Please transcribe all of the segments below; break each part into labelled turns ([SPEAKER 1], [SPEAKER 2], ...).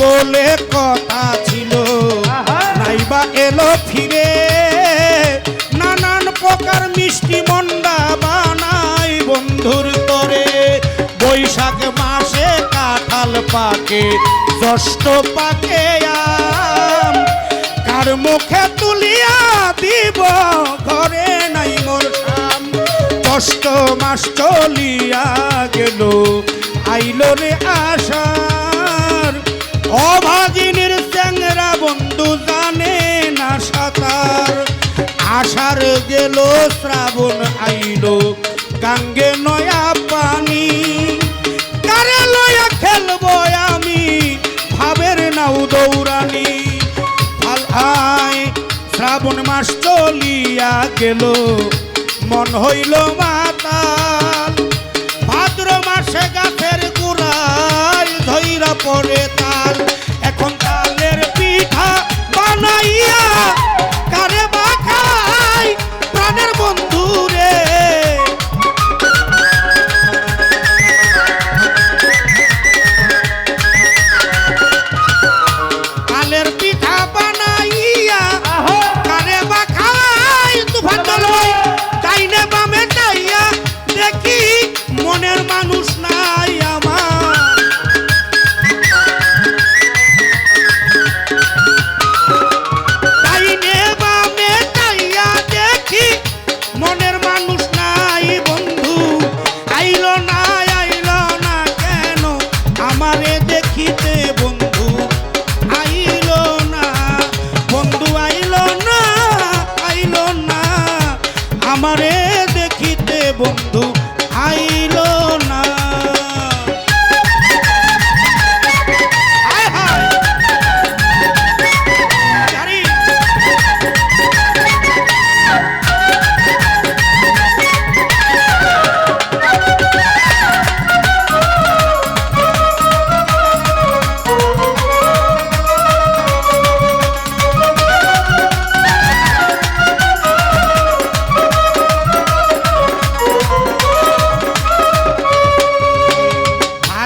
[SPEAKER 1] বলে কথা ছিল। নাইবা এলো ফিরে। নানান প্রকার মিষ্টি মন্ডা বানাই বন্ধুর তরে। বৈশাখ মাসে কাঁঠাল পাকে ষষ্ঠ পাকে আম। কার মুখে তুলিয়া দিব ঘরে নাই মোর শাম। কষ্ট মাস চলিয়া গেল আইল রে আশার অভাগিনীর চ্যাংরা বন্ধু জানে না সাঁতার। আষাঢ় গেল, শ্রাবণ আইল, গাঙ্গে নয়া পানি। কারে লয়া খেলব আমি, ভাবের নাও দৌড়ানি। আয় শ্রাবণ মাস চলিয়া গেল, মন হইল মাতাল। ভাদ্র মাসে গাছের গুড়ায় ধৈরা পড়ে তাল। এখন তালের পিঠা বানাইয়া কারে বা খাই প্রাণের বন্ধু রে? তালের পিঠা বানাইয়া কারে বা খাই তুফান জলবাই ডাইনে বামে দেখি মনের মানুষ দেখিতে বন্ধু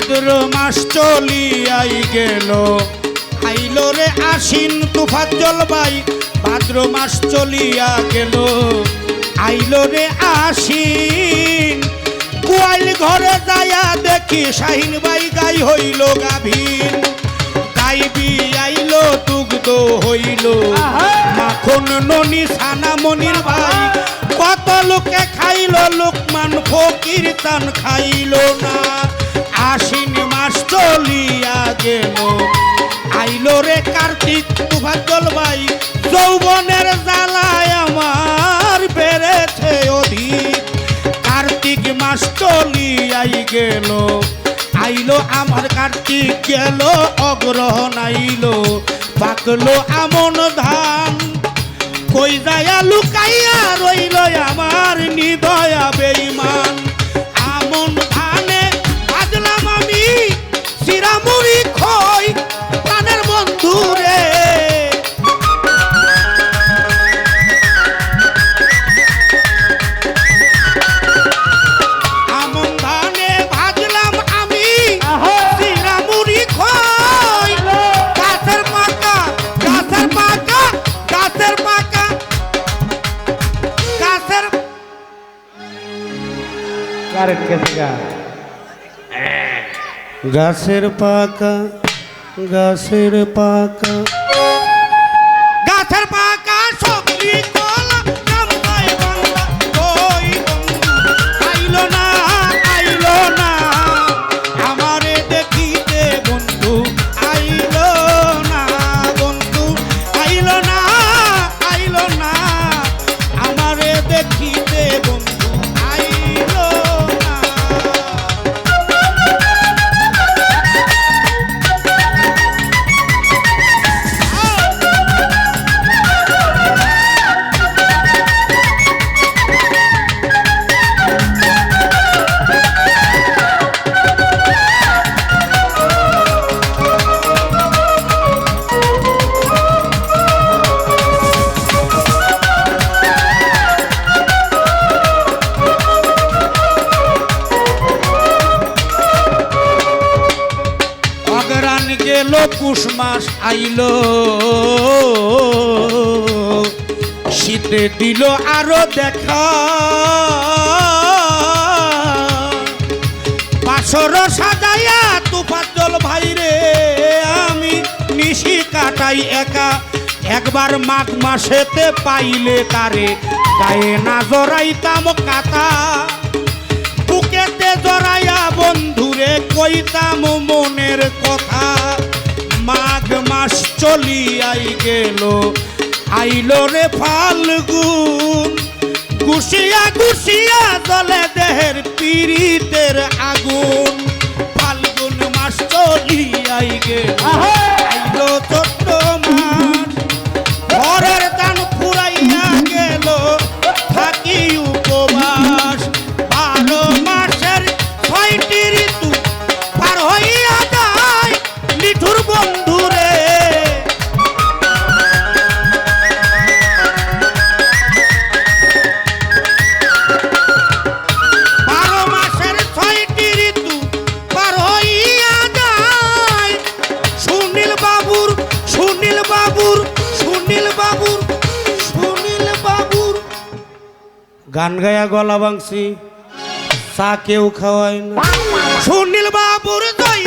[SPEAKER 1] ভাদ্র মাস চলিয়াই গেল। আইল রে আশ্বিন তুফাত জলবাই ভাদ্র মাস চলিয়া গেল। আইল রে আশ্বিন কুয়াইল ঘরে যায়া দেখি শাহিন বাই গাই হইল গাভীর গাই আইল দুগ্ধ হইল। মাখন ননি সানা মনির ভাই কত লোকে খাইল লোকমান ফকির তান খাইল না। আশ্বিন মাস চলিয়া গেল। আইল রে কার্তিক তুফাত জলবাই যৌবনের জ্বালায় আমার বেড়েছে অধিক কার্তিক মাস চলিয়াই গেল, আইলো আমার কার্তিক, গেল, অগ্রহণ আইলো পাকলো আমন ধান। কই যায়া লুকাইয়া রইল আমার নিদয়া
[SPEAKER 2] কারেন্ট গেছে গা।
[SPEAKER 1] গাছের পাকা গাছের পাকা। গেল পুষ মাস আইলো। শীতে দিল আরও দেখা। বাসর সাজাইয়া তুফাজ্জল ভাই রে আমি নিশি কাটাই একা। একবার মাঘ মাসেতে পাইলে তারে গায়ে না জড়াইতাম কাতা বুকেতে জড়াইয়া বন্ধুরে কইতাম মনের গেল। আইল রে ফাল্গুন গুছিয়া গুছিয়া দলে দেহের পীড়িতের আগুন। ফাল্গুন মাস চলিয়াই গেল গান গায়া গলা বাংশি চা কেউ খাওয়ায় না। সুনীল বাবুর দই